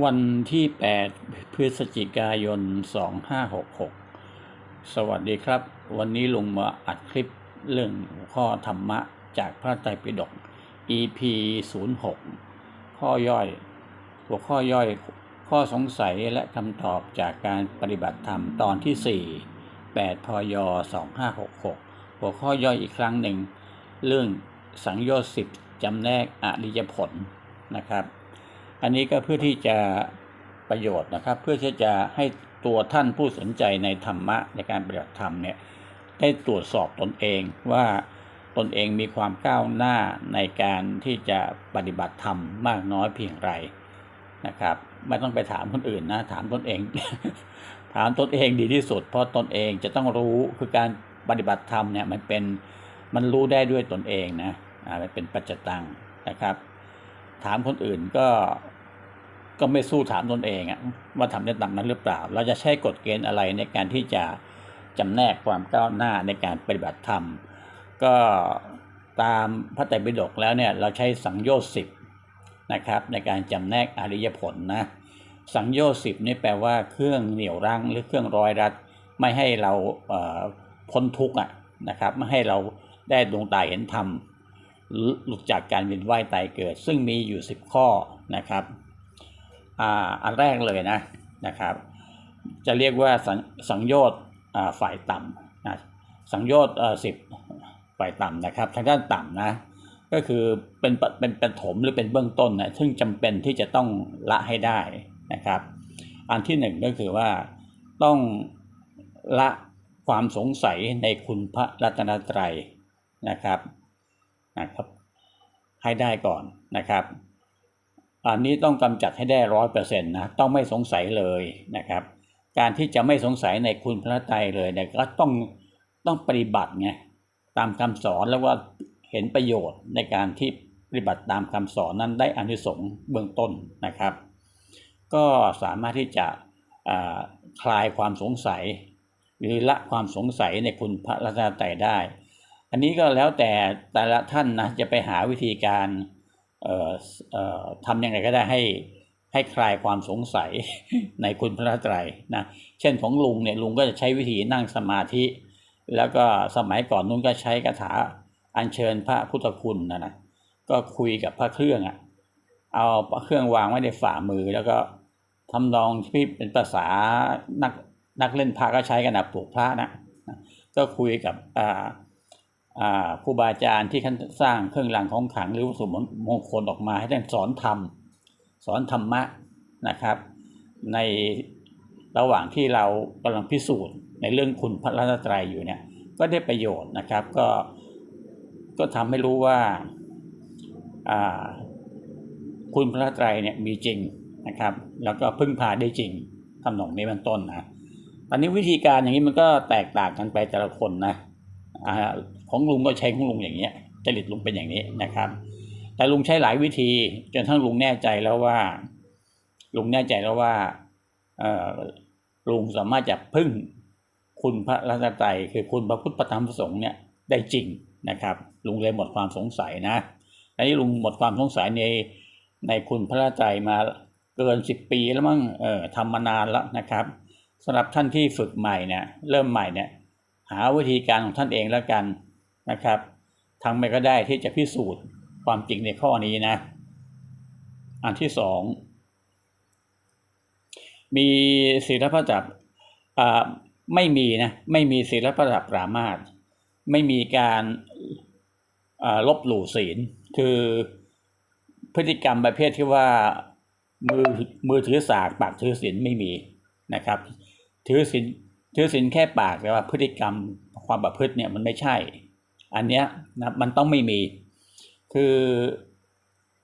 วันที่ 8 พฤศจิกายน 2566 สวัสดีครับ วันนี้ลุงมาอัดคลิปเรื่องหัวข้อธรรมะจากพระไตรปิฎก EP 06 ข้อย่อย หัวข้อย่อย ข้อสงสัยและคำตอบจากการปฏิบัติธรรมตอนที่ 4 8 พย 2566 หัวข้อย่อยอีกครั้งหนึ่ง เรื่องสังโยชน์สิบจำแนกอริยผลนะครับ อันนี้ก็เพื่อที่จะประโยชน์นะครับ เพื่อที่จะให้ตัวท่านผู้สนใจในธรรมะในการปฏิบัติธรรมเนี่ยได้ตรวจสอบตนเองว่าตนเองมีความก้าวหน้าในการที่จะปฏิบัติธรรมมากน้อยเพียงไรนะครับ ไม่ต้องไปถามคนอื่นนะ ถามตนเอง ถามตนเองดีที่สุด เพราะตนเองจะต้องรู้คือการปฏิบัติธรรมเนี่ยมันเป็นมันรู้ได้ด้วยตนเองนะอ่ามันเป็นปัจจตังนะครับ ถามคนอื่นก็ ก็ไม่สู้ถามตนเองว่าทำได้ตามนั้นหรือเปล่า เราจะใช้กฎเกณฑ์อะไรในการที่จะจำแนกความก้าวหน้าในการปฏิบัติธรรม ก็ตามพระไตรปิฎกแล้วเนี่ยเราใช้สังโยชน์สิบนะครับในการจำแนกอริยผลนะสังโยชน์สิบนี่แปลว่าเครื่องเหนี่ยวรั้งหรือเครื่องร้อยรัดไม่ให้เราเพ้นทุกข์นะครับไม่ให้เราได้ดวงตาเห็นธรรมหลุดจากการเวียนว่ายตายเกิด ซึ่งมีอยู่ 10 ข้อนะครับ อ่าอันแรกเลยนะนะครับ จะเรียกว่าสังสังโยชน์อ่าฝ่ายต่ำนะสังโยชน์อ่อสิบฝ่ายต่ำนะครับ ทางด้านต่ำนะก็คือเป็นเป็นเป็นถมหรือเป็นเบื้องต้นนะซึ่งจำเป็นที่จะต้องละให้ได้นะครับ อันที่หนึ่งก็คือว่าต้องละความสงสัยในคุณพระรัตนตรัยนะครับนะครับ ให้ได้ก่อนนะครับ อันนี้ต้องกำจัดให้ได้ร้อยเปอร์เซ็นต์นะต้องไม่สงสัยเลยนะครับ การที่จะไม่สงสัยในคุณพระไตรเลยเนี่ยก็ต้องต้องปฏิบัติไงตามคำสอนแล้วว่าเห็นประโยชน์ในการที่ปฏิบัติตามคำสอนนั้นได้อานิสงส์เบื้องต้นนะครับ ก็สามารถที่จะคลายความสงสัย หรือละความสงสัยในคุณพระรัตนตรัยได้ อันนี้ก็แล้วแต่แต่ละท่านนะจะไปหาวิธีการ ทำยังไงก็ได้ให้ให้คลายความสงสัยในคุณพระรัตรนะเช่นของลุงเนี่ยลุงก็จะใช้วิธีนั่งสมาธิ แล้วก็สมัยก่อนนุ้นก็ใช้คาถาอัญเชิญพระพุทธคุณนะนะก็คุยกับพระเครื่องอะ่ะเอาพระเครื่องวางไว้ในฝ่ามือ แล้วก็ทำนองที่เป็นภาษานักนักเล่นพระก็ใช้กันนะปลูกพระนะก็คุยกับอ่า ครูบาอาจารย์ที่ท่านสร้างเครื่องรางของขลังหรือวัตถุมงคลออกมาให้ท่านสอนธรรมสอนธรรมะนะครับ ในระหว่างที่เรากำลังพิสูจน์ในเรื่องคุณพระรัตนตรัยอยู่เนี่ยก็ได้ประโยชน์นะครับก็ก็ทำให้รู้ว่าคุณพระรัตนตรัยเนี่ยมีจริงนะครับ แล้วก็พึ่งพาได้จริงทำหนองนี้เป็นต้นนะตอนนี้วิธีการอย่างนี้มันก็แตกต่างกันไปแต่ละคนนะอ ของลุงก็ใช้ของลุงอย่างเงี้ยจริตลุงเป็นอย่างนี้นะครับ แต่ลุงใช้หลายวิธี จนทั้งลุงแน่ใจแล้วว่า ลุงแน่ใจแล้วว่าลุงสามารถจะพึ่งคุณพระรัตนตรัยคือคุณพระพุทธธรรมประสงค์เนี่ยได้จริงนะครับ ลุงเลยหมดความสงสัยนะอันนี้ลุงหมดความสงสัยในในคุณพระรัตนตรัยมาเกินสิบปีแล้วมั้งเออทำมานานแล้วนะครับสำหรับท่านที่ฝึกใหม่เนี่ยเริ่มใหม่เนี่ยหาวิธีการของท่านเองแล้วกัน นะครับทำไปก็ได้ที่จะพิสูจน์ความจริงในข้อนี้นะ อันที่สองมีศีลพระจับไม่มีนะไม่มีศีลพระจับปรามาสไม่มีการลบหลู่ศีล คือพฤติกรรมประเภทที่ว่ามือมือถือสากปากถือศีลไม่มีนะครับ ถือศีลถือศีลแค่ปากแต่ว่าพฤติกรรมความประพฤติเนี่ยมันไม่ใช่ อันเนี้ยนะมันต้องไม่มี คือ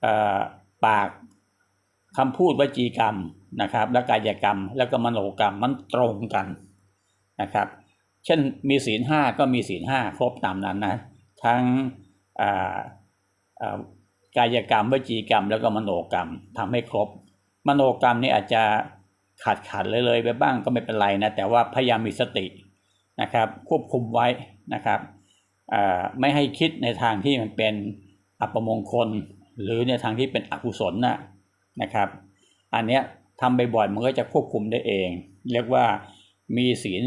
อปากคำพูดวจีกรรมนะครับ และกายกรรม แล้วก็มโนกรรมมันตรงกันนะครับ เช่นมีศีลห้าก็มีศีลห้าครบตามนั้นนะทั้งกายกรรมวจีกรรม แล้วก็มโนกรรมทำให้ครบ มโนกรรมนี่อาจจะขาดขาดเลยเลยไปบ้างก็ไม่เป็นไรนะแต่ว่าพยายามมีสตินะครับ ควบคุมไว้นะครับ ไม่ให้คิดในทางที่มันเป็นอัปมงคล หรือในทางที่เป็นอกุศลนะนะครับ อันเนี้ยทำบ่อยๆมันก็จะควบคุมได้เอง เรียกว่ามีศีล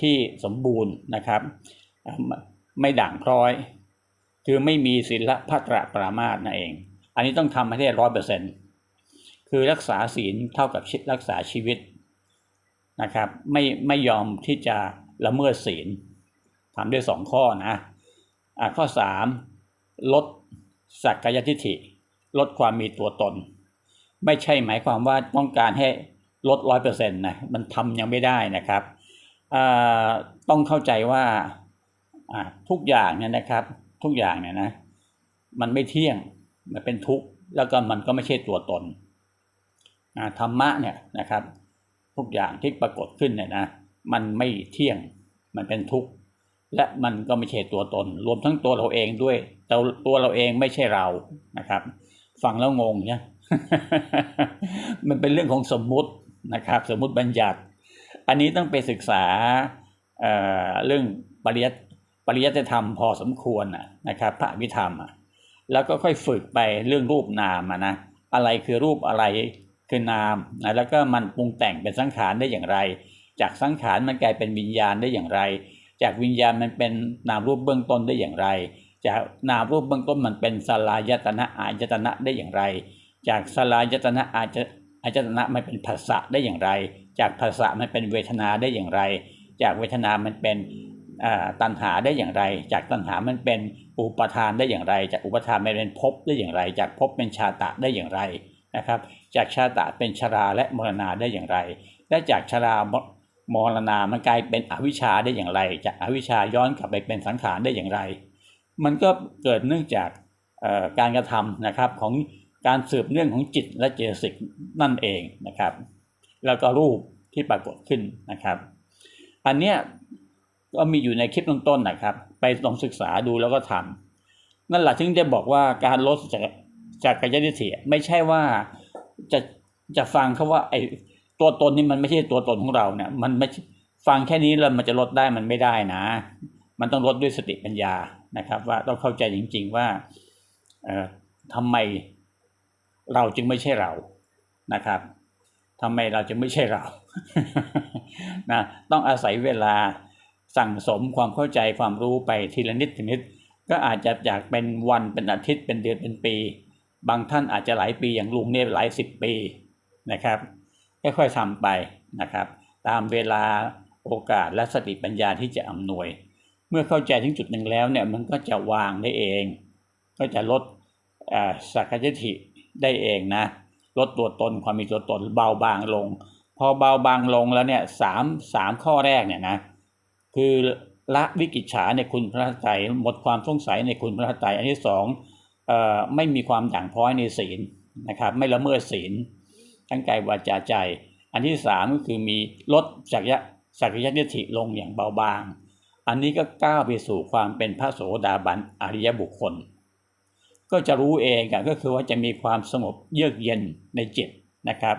ที่สมบูรณ์นะครับ ไม่ด่างพร้อย คือไม่มีศีลพัตระปรามาสนั่นเอง อันนี้ต้องทำให้ได้ร้อยเปอร์เซ็นต์คือรักษาศีลเท่ากับชีรักษาชีวิตนะครับ ไม่ไม่ยอมที่จะละเมิดศีล ทำได้สองข้อนะอ่าข้อสามลดสักกายทิฏฐิ ลดความมีตัวตน ไม่ใช่หมายความว่าต้องการให้ลดร้อยเปอร์เซ็นต์นะมันทำยังไม่ได้นะครับอ่าต้องเข้าใจว่าอ่าทุกอย่างเนี่ยนะครับ ทุกอย่างเนี่ยนะ มันไม่เที่ยงมันเป็นทุกข์แล้วก็มันก็ไม่ใช่ตัวตนธรรมะเนี่ยนะครับ ทุกอย่างที่ปรากฏขึ้นเนี่ยนะมันไม่เที่ยงมันเป็นทุกข์ และมันก็ไม่ใช่ตัวตน รวมทั้งตัวเราเองด้วยแต่ตัวเราเองไม่ใช่เรานะครับ ฟังแล้วงงเนี่ยมันเป็นเรื่องของสมมุตินะครับ สมมุติบัญญัติ อันนี้ต้องไปศึกษาเเรื่องปริยัติปริยัติธรรมพอสมควรนะครับ พระอภิธรรมแล้วก็ค่อยฝึกไปเรื่องรูปนามนะอะไรคือรูปอะไรคือนามนะแล้วก็มันปรุงแต่งเป็นสังขารได้อย่างไร จากสังขารมันกลายเป็นวิญญาณได้อย่างไร จากวิญญาณมันเป็นนามรูปเบื้องต้นได้อย่างไร จากนามรูปเบื้องต้นมันเป็นสลายตนะอายตนะได้อย่างไร จากสลายตนะอาจอายตนะมันเป็นภาษะได้อย่างไร จากภาษะมันเป็นเวทนาได้อย่างไร จากเวทนามันเป็นตัณหาได้อย่างไร จากตัณหามันเป็นอุปทานได้อย่างไร จากอุปทานมันเป็นภพได้อย่างไร จากภพเป็นชาตะได้อย่างไรนะครับ จากชาตะเป็นชราและมรณาได้อย่างไร และจากชรา มรณามันกลายเป็นอวิชชาได้อย่างไร จากอวิชชาย้อนกลับไปเป็นสังขารได้อย่างไร มันก็เกิดเนื่องจากการกระทำนะครับของการสืบเนื่องของจิตและเจตสิกนั่นเองนะครับ แล้วก็รูปที่ปรากฏขึ้นนะครับ อันเนี้ยก็มีอยู่ในคลิปต้นๆนะครับ ไปลองศึกษาดูแล้วก็ทำนั่นแหละถึงจะบอกว่าการลดจากจากกายทิฏฐิไม่ใช่ว่าจะจะฟังเขาว่าไอ ตัวตนนี่มันไม่ใช่ตัวตนของเราเนี่ย มันไม่ฟังแค่นี้แล้วมันจะลดได้มันไม่ได้นะ มันต้องลดด้วยสติปัญญานะครับ ว่าต้องเข้าใจจริง ๆ ว่าเอ่อทำไมเราจึงไม่ใช่เรานะครับทำไมเราจึงไม่ใช่เรา นะ ต้องอาศัยเวลาสั่งสมความเข้าใจความรู้ไปทีละนิดทีนิด ก็อาจจะจากเป็นวันเป็นอาทิตย์เป็นเดือนเป็นปี บางท่านอาจจะหลายปีอย่างลุงเนี่ยหลายสิบปีนะครับ ค่อยๆทำไปนะครับ ตามเวลาโอกาสและสติปัญญาที่จะอำนวย เมื่อเข้าใจถึงจุดหนึ่งแล้วเนี่ยมันก็จะวางได้เอง ก็จะลดสักยทิได้เองนะ ลดตัวตนความมีตัวตนเบาบางลง พอเบาบางลงแล้วเนี่ยสามสามข้อแรกเนี่ยนะคือละวิกิจฉาในคุณพระไตรหมดความสงสัยในคุณพระไตรอันที่สองอไม่มีความด่างพร้อยในศีลนะครับ ไม่ละเมิดศีล ทั้งกายวาจาใจ อันที่สามก็คือมีลดสักยะสักยะทิฏฐิลงอย่างเบาบาง อันนี้ก็ก้าวไปสู่ความเป็นพระโสดาบันอริยบุคคล ก็จะรู้เองก็คือว่าจะมีความสงบเยือกเย็นในจิตนะครับ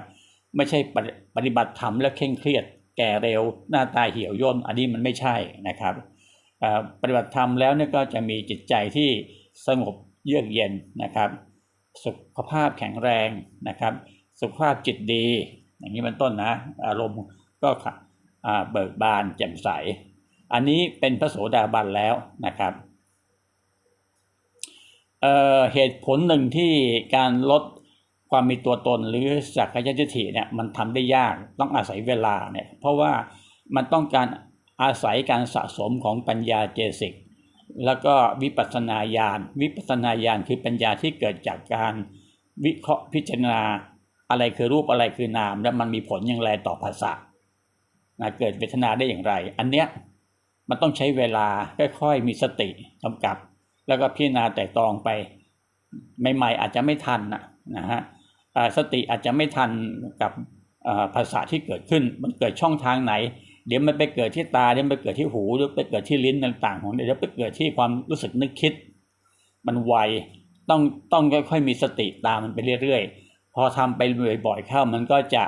ไม่ใช่ปฏิบัติธรรมแล้วเคร่งเครียด แก่เร็วหน้าตาเหี่ยวย่นอันนี้มันไม่ใช่นะครับอ่อปฏิบัติธรรมแล้วเนี่ยก็จะมีจิตใจที่สงบเยือกเย็นนะครับ สุขภาพแข็งแรงนะครับ สุขภาพจิตดี อย่างนี้เป็นต้นนะ อารมณ์ก็ค่ะเบิกบานแจ่มใส อันนี้เป็นพระโสดาบันแล้วนะครับเเหตุผลหนึ่งที่การลดความมีตัวตนหรือสักกายทิฏฐิเนี่ยมันทำได้ยากต้องอาศัยเวลาเนี่ยเพราะว่ามันต้องการอาศัยการสะสมของปัญญาเจสิกแล้วก็วิปัสนาญาณวิปัสนาญาณคือปัญญาที่เกิดจากการวิเคราะห์พิจารณา อะไรคือรูปอะไรคือนาม และมันมีผลอย่างไรต่อภาษานะเกิดเวทนาได้อย่างไร อันเนี้ยมันต้องใช้เวลาค่อยๆมีสติกำกับ แล้วก็พิจารณาแต่ตองไปใหม่ๆอาจจะไม่ทันนะนะฮะสติอาจจะไม่ทันกับภาษาที่เกิดขึ้น มันเกิดช่องทางไหน เดี๋ยวมันไปเกิดที่ตาเดี๋ยวไปเกิดที่หูหรือไปเกิดที่ลิ้นต่างๆของเดี๋ยวไปเกิดที่ความรู้สึกนึกคิด มันไวต้องต้องค่อยๆมีสติตามมันไปเรื่อยๆ พอทำไปบ่อยๆเข้ามันก็จะ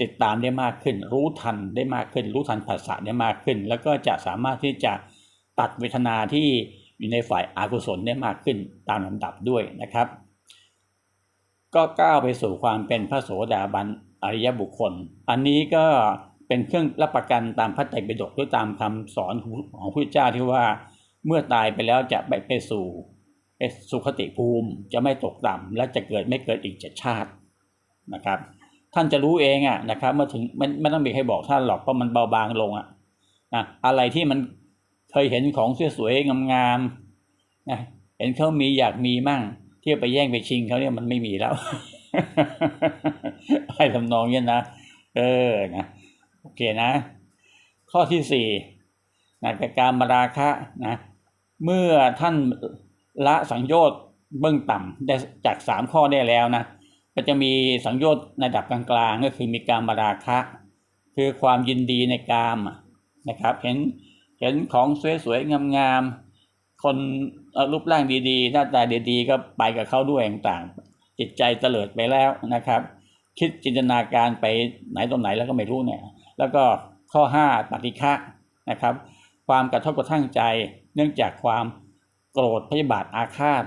ติดตามได้มากขึ้น รู้ทันได้มากขึ้น รู้ทันภาษาได้มากขึ้น แล้วก็จะสามารถที่จะตัดเวทนาที่อยู่ในฝ่ายอากุศลได้มากขึ้นตามลำดับด้วยนะครับ ก็ก้าวไปสู่ความเป็นพระโสดาบันอริยบุคคล อันนี้ก็เป็นเครื่องรับประกันตามพระไตรปิฎกหรือตามคำสอนของพระเจ้าที่ว่าเมื่อตายไปแล้วจะไปไปสู่ สุคติภูมิจะไม่ตกต่ำและจะเกิดไม่เกิดอีกเจ็ดชาตินะครับ ท่านจะรู้เองอะนะครับเมื่อถึงไม่ไม่ต้องมีใครบอกท่านหรอกเพราะมันเบาบางลงอะนะอะไรที่มันเคยเห็นของสวยๆงามๆนะเห็นเขามีอยากมีมั่งเที่ยวไปแย่งไปชิงเขาเนี่ยมันไม่มีแล้วให้ทำนองเนี้ยนะเออนะโอเคนะ ข้อที่สี่นะกการมาราคะนะเมื่อท่าน ละสังโยชน์เบื้องต่ำได้จากสามข้อได้แล้วนะก็จะมีสังโยชน์ในระดับกลางๆก็คือมีการมาราคะ คือความยินดีในกามนะครับ เห็นเห็นของสวยๆงามๆคนรูปร่างดีๆ หน้าตาดีๆ ก็ไปกับเขาด้วยต่างๆจิตใจเตลิดไปแล้วนะครับ คิดจินตนาการไปไหนตรงไหนแล้วก็ไม่รู้เนี่ย แล้วก็ข้อ 5 ปฏิฆะนะครับ ความกระทบกระทั่งใจเนื่องจากความ โกรธพยาบาทอาฆาต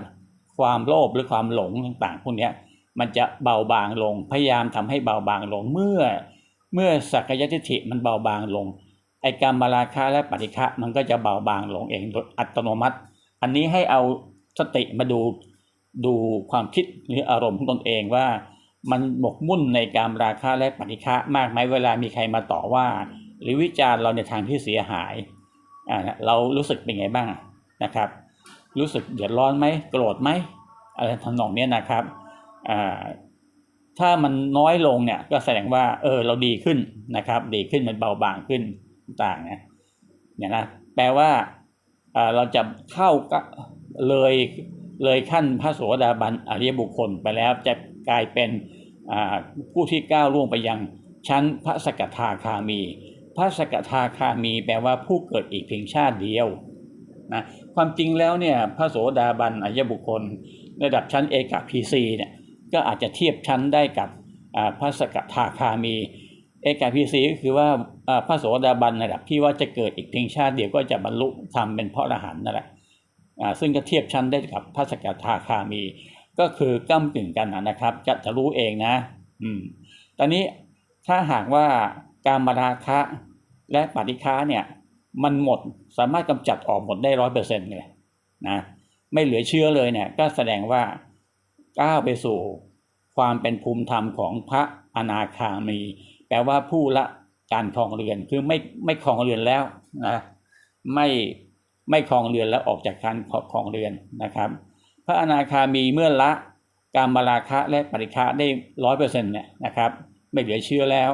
ความโลภหรือความหลงต่างๆพวกนี้มันจะเบาบางลง พยายามทำให้เบาบางลงเมื่อ เมื่อสักยทิฏฐิมันเบาบางลง ไอ้การมาราคะและปฏิฆะมันก็จะเบาบางลงเองโดยอัตโนมัติ อันนี้ให้เอาสติมาดูดูความคิดหรืออารมณ์ของตนเองว่า มันหมกมุ่นในการราคะและปฏิฆะมากไหมเวลามีใครมาต่อว่า หรือวิจารณ์เราในทางที่เสียหายอ่าเรารู้สึกเป็นไงบ้างนะครับ รู้สึกเดือดร้อนไหมโกรธไหมอะไรทำนองนี้นะครับถ้ามันน้อยลงเนี่ยก็แสดงว่าเออเราดีขึ้นนะครับ ดีขึ้นมันเบาบางขึ้นต่างนะเนี่ยนะแปลว่าเราจะเข้ากเลยเลยขั้นพระโสดาบันอริยบุคคลไปแล้วจะกลายเป็นผู้ที่ก้าวล่วงไปยังชั้นพระสกทาคามี พระสกทาคามีแปลว่าผู้เกิดอีกเพียงชาติเดียว นะความจริงแล้วเนี่ยพระโสดาบันอริยบุคคล ระดับชั้นเอกพีซีเนี่ยก็อาจจะเทียบชั้นได้กับพระสกทาคามี เอกพีซีก็คือว่าพระโสดาบันระดับที่ว่าจะเกิดอีกเพียงชาติเดียวก็จะบรรลุธรรมเป็นพระอรหันต์นั่นแหละซึ่งก็เทียบชั้นได้กับพระสกทาคามี ก็คือก้ากึ่งกันนะครับจะจะรู้เองนะ อืมตอนนี้ถ้าหากว่าการมาราคะและปฏิฆะเนี่ย มันหมดสามารถกำจัดออกหมดได้ร้อยเปอร์เซ็นต์เลยนะไม่เหลือเชื้อเลยเนี่ยก็แสดงว่าก้าวไปสู่ความเป็นภูมิธรรมของพระอนาคามี แปลว่าผู้ละการครองเรือนคือไม่ไม่ครองเรือนแล้วนะไม่ไม่ครองเรือนแล้วออกจากการครองเรือนนะครับ พระอนาคามีเมื่อละการมาราคะและปฏิฆะได้ร้อยเปอร์เซ็นต์เนี่ยนะครับ ไม่เหลือเชื่อแล้ว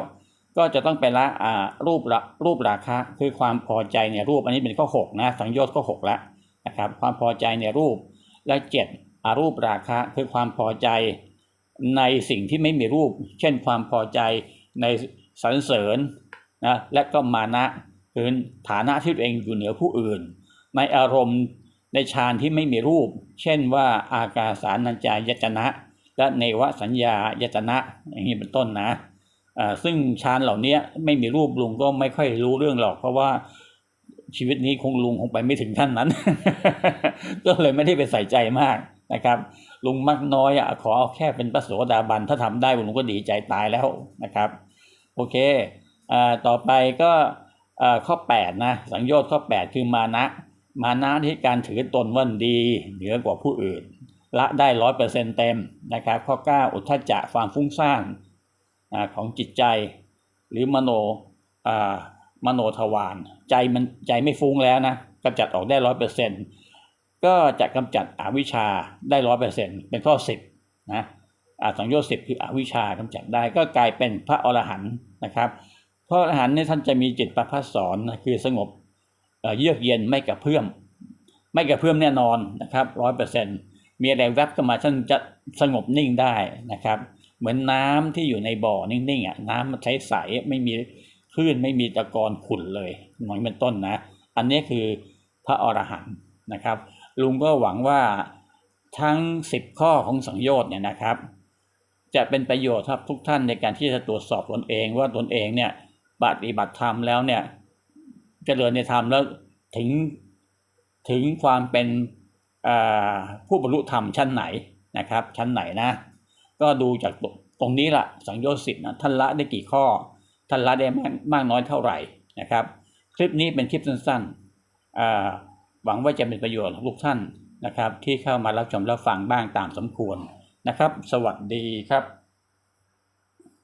ก็จะต้องไปละอ่ารูปละรูปราคะคือความพอใจในรูปอันนี้เป็นข้อหกนะสังโยชน์ข้อหกแล้วนะครับความพอใจในรูปและเจ็ดอารูปราคะคือความพอใจในสิ่งที่ไม่มีรูป เช่นความพอใจในสรรเสริญนะและก็มานะคือฐานะที่ตัวเองอยู่เหนือผู้อื่น ในอารมณ์ในฌานที่ไม่มีรูป เช่นว่าอากาสานัญจายตนะ และเนวสัญญายตนะอย่างนี้เป็นต้นนะ ซึ่งฌานเหล่านี้ไม่มีรูปลุงก็ไม่ค่อยรู้เรื่องหรอก เพราะว่าชีวิตนี้คงลุงคงไปไม่ถึงขั้นนั้น ก็เลยไม่ได้ไปใส่ใจมากนะครับ ลุงมักน้อยอะขอเอาแค่เป็นพระโสดาบันถ้าทำได้ลุงก็ดีใจตายแล้วนะครับ โอเคอ่าต่อไปก็อ่าข้อ 8 นะ สังโยชน์ข้อ 8 คือมานะ มานะที่การถือตนว่าดีเหนือกว่าผู้อื่น ละได้ร้อยเปอร์เซ็นเต็มนะครับ ข้อ 9 อุทธัจจะความฟุ้งซ่าน ของจิตใจ หรือมโนมโนทวารใจมันใจไม่ฟุ้งแล้วนะกำจัดออกได้ร้อยเปอร์เซ็นก็จะกำจัดอวิชชาได้ร้อยเปอร์เซ็นเป็นข้อสิบนะอสังโยชน์สิบคืออวิชชากำจัดได้ก็กลายเป็นพระอรหันต์นะครับพระอรหันต์เนี่ยท่านจะมีจิตประภัสสอนนะคือสงบเอ่อเยือกเย็นไม่กระเพื่อมไม่กระเพื่อมแน่นอนนะครับร้อยเปอร์เซ็นมีอะไรแวบเข้ามาท่านจะสงบนิ่งได้นะครับ เหมือนน้ำที่อยู่ในบ่อนิ่งๆอะน้ำมันใช้ใสไม่มีคลื่นไม่มีตะกอนขุ่นเลยหน่อยเป็นต้นนะ อันนี้คือพระอรหันต์นะครับ ลุงก็หวังว่าทั้งสิบข้อของสังโยชน์เนี่ยนะครับ จะเป็นประโยชน์ครับทุกท่านในการที่จะตรวจสอบตนเองว่าตนเองเนี่ยปฏิบัติธรรมแล้วเนี่ยเจริญในธรรมแล้วถึงถึงความเป็นผู้บรรลุธรรมชั้นไหนนะครับ ชั้นไหนนะ ก็ดูจากตรงนี้ละสังโยชน์สิบนะท่านละได้กี่ข้อ ท่านละได้มากมากน้อยเท่าไหร่นะครับ คลิปนี้เป็นคลิปสั้นๆหวังว่าจะเป็นประโยชน์ของทุกท่านนะครับ ที่เข้ามารับชมรับฟังบ้างตามสมควรนะครับ สวัสดีครับ